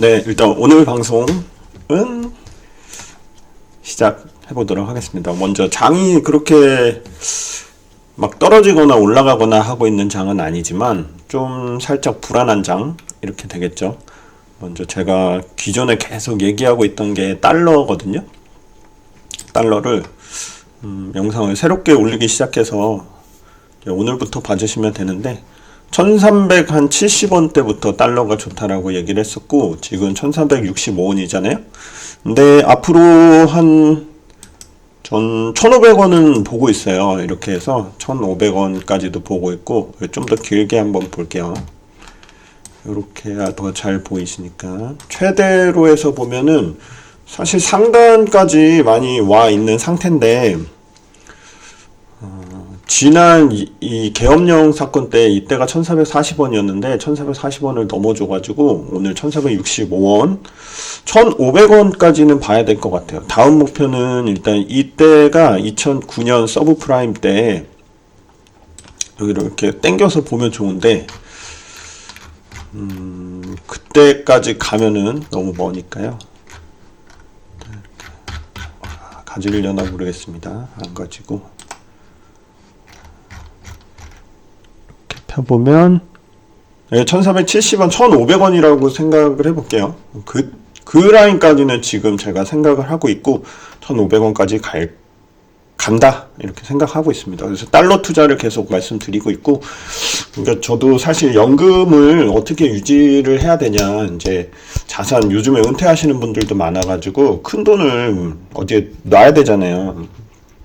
네, 일단 오늘 방송은 시작해 보도록 하겠습니다. 먼저 장이 그렇게 막 떨어지거나 올라가거나 하고 있는 장은 아니지만 좀 살짝 불안한 장 이렇게 되겠죠. 먼저 제가 기존에 계속 얘기하고 있던 게 달러거든요. 달러를 음, 영상을 새롭게 올리기 시작해서 오늘부터 봐주시면 되는데 1370원 대부터 달러가 좋다라고 얘기를 했었고 지금 1365원이잖아요. 근데 앞으로 한 전 1,500원은 보고 있어요. 이렇게 해서 1,500원까지도 보고 있고 좀 더 길게 한번 볼게요. 이렇게 더 잘 보이시니까 최대로 해서 보면은 사실 상단까지 많이 와 있는 상태인데 어, 지난 이, 이 계엄령 사건 때 이때가 1440원이었는데 1440원을 넘어줘가지고 오늘 1465원 1500원까지는 봐야 될 것 같아요. 다음 목표는 일단 이때가 2009년 서브프라임 때 여기를 이렇게 당겨서 보면 좋은데 음, 그때까지 가면은 너무 머니까요. 아, 가지려나 모르겠습니다. 안 가지고 펴보면 1470원, 1500원이라고 생각을 해볼게요. 그, 그 라인까지는 지금 제가 생각을 하고 있고 1500원까지 갈 간다 이렇게 생각하고 있습니다. 그래서 달러 투자를 계속 말씀드리고 있고 그러니까 저도 사실 연금을 어떻게 유지를 해야 되냐 이제 자산 요즘에 은퇴하시는 분들도 많아가지고 큰 돈을 어디에 놔야 되잖아요.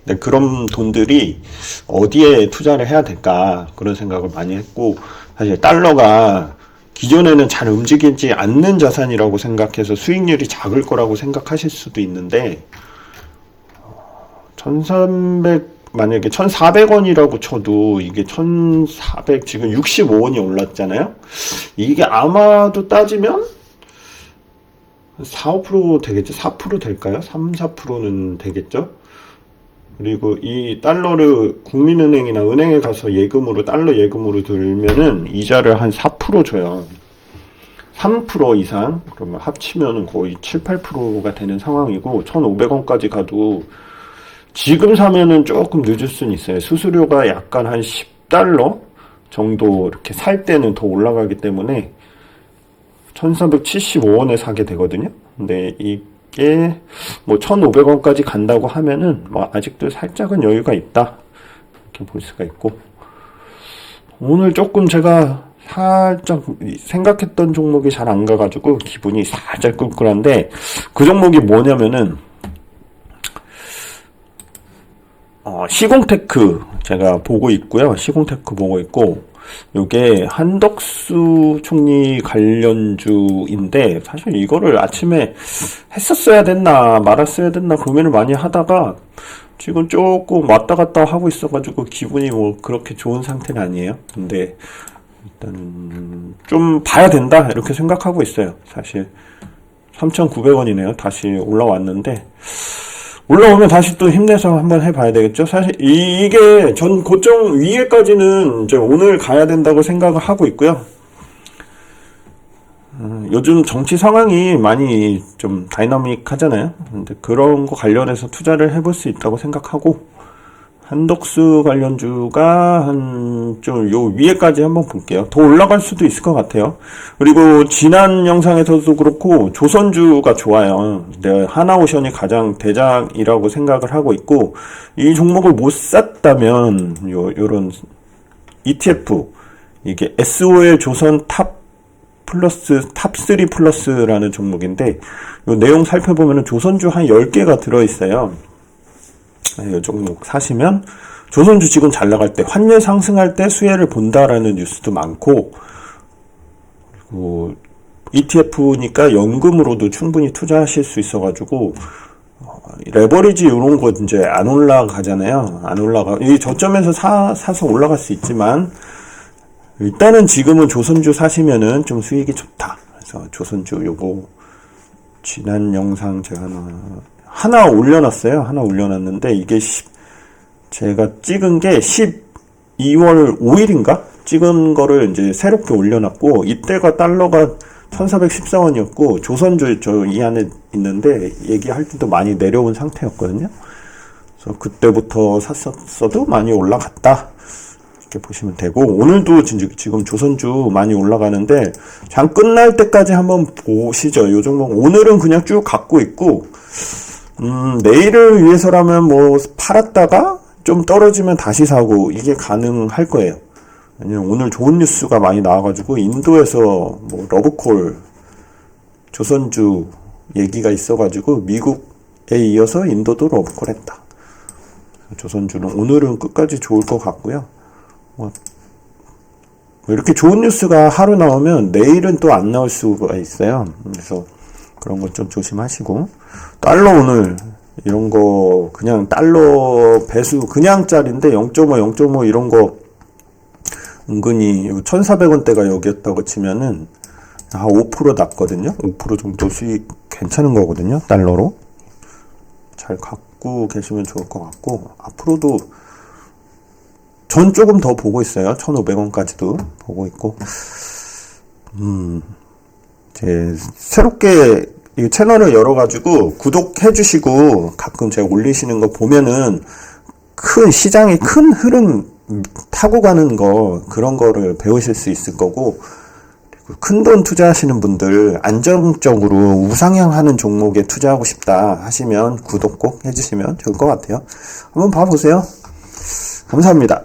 네, 그런 돈들이 어디에 투자를 해야 될까 그런 생각을 많이 했고 사실 달러가 기존에는 잘 움직이지 않는 자산이라고 생각해서 수익률이 작을 거라고 생각하실 수도 있는데 1300 만약에 1400원이라고 쳐도 이게 1400 지금 65원이 올랐잖아요. 이게 아마도 따지면 4, 5% 되겠죠? 4% 될까요? 3, 4%는 되겠죠? 그리고 이 달러를 국민은행이나 은행에 가서 예금으로 달러 예금으로 들면은 이자를 한 4% 줘요. 3% 이상 그러면 합치면 거의 7, 8%가 되는 상황이고 1,500원까지 가도 지금 사면은 조금 늦을 수는 있어요. 수수료가 약간 한 10달러 정도 이렇게 살 때는 더 올라가기 때문에 1,475원에 사게 되거든요. 근데 이 게뭐 1,500원까지 간다고 하면은 뭐 아직도 살짝은 여유가 있다. 이렇게 볼 수가 있고 오늘 조금 제가 살짝 생각했던 종목이 잘 안 가가지고 기분이 살짝 꿀꿀한데 그 종목이 뭐냐면은 어, 시공테크 제가 보고 있고요. 시공테크 보고 있고 요게 한덕수 총리 관련주인데 사실 이거를 아침에 했었어야 됐나 말았어야 됐나 고민을 많이 하다가 지금 조금 왔다 갔다 하고 있어가지고 기분이 뭐 그렇게 좋은 상태는 아니에요. 근데 일단 좀 봐야 된다 이렇게 생각하고 있어요. 사실 3,900원이네요. 다시 올라왔는데 올라오면 다시 또 힘내서 한번 해봐야 되겠죠. 사실 이게 전 고점 위에까지는 이제 오늘 가야 된다고 생각을 하고 있고요. 음, 요즘 정치 상황이 많이 좀 다이나믹하잖아요. 근데 그런 거 관련해서 투자를 해볼 수 있다고 생각하고 한덕수 관련주가 한 좀 요 위에까지 한번 볼게요. 더 올라갈 수도 있을 것 같아요. 그리고 지난 영상에서도 그렇고 조선주가 좋아요. 네, 하나오션이 가장 대장이라고 생각을 하고 있고 이 종목을 못 샀다면 요 요런 ETF 이게 SOL 조선 탑 플러스 탑3 플러스라는 종목인데 요 내용 살펴보면 조선주 한 10개가 들어 있어요. 이 종목 사시면 조선주 지금 잘 나갈 때 환율 상승할 때 수혜를 본다라는 뉴스도 많고 그리고 ETF니까 연금으로도 충분히 투자하실 수 있어가지고 어, 레버리지 이런 거 이제 안 올라가잖아요. 안 올라가 이 저점에서 사 사서 올라갈 수 있지만 일단은 지금은 조선주 사시면은 좀 수익이 좋다. 그래서 조선주 요거 지난 영상 제가 하나 하나 올려놨어요. 하나 올려놨는데 이게 10, 제가 찍은 게 12월 5일인가 찍은 거를 이제 새롭게 올려놨고 이때가 달러가 1414원이었고 조선주 저 이 안에 있는데 얘기할 때도 많이 내려온 상태였거든요. 그래서 그때부터 샀었어도 많이 올라갔다. 이렇게 보시면 되고 오늘도 진- 지금 조선주 많이 올라가는데 장 끝날 때까지 한번 보시죠. 요 종목 오늘은 그냥 쭉 갖고 있고 음, 내일을 위해서라면 뭐 팔았다가 좀 떨어지면 다시 사고 이게 가능할 거예요. 왜냐면 오늘 좋은 뉴스가 많이 나와가지고 인도에서 뭐 러브콜 조선주 얘기가 있어가지고 미국에 이어서 인도도 러브콜 했다. 조선주는 오늘은 끝까지 좋을 것 같고요. 뭐, 뭐 이렇게 좋은 뉴스가 하루 나오면 내일은 또 안 나올 수가 있어요. 그래서 그런 것 좀 조심하시고 달러 오늘 이런 거 그냥 달러 배수 그냥 짤인데 0.5, 0.5 이런 거 은근히 1,400원대가 여기였다고 치면은 한5% 났거든요. 5% 정도 수익 괜찮은 거거든요. 달러로. 잘 갖고 계시면 좋을 것 같고 앞으로도 전 조금 더 보고 있어요. 1,500원까지도 보고 있고. 음. 제 새롭게 이 채널을 열어가지고 구독해 주시고 가끔 제가 올리시는 거 보면은 큰 시장의 큰 흐름 타고 가는 거 그런 거를 배우실 수 있을 거고 큰 돈 투자하시는 분들 안정적으로 우상향하는 종목에 투자하고 싶다 하시면 구독 꼭 해주시면 좋을 것 같아요. 한번 봐보세요. 감사합니다.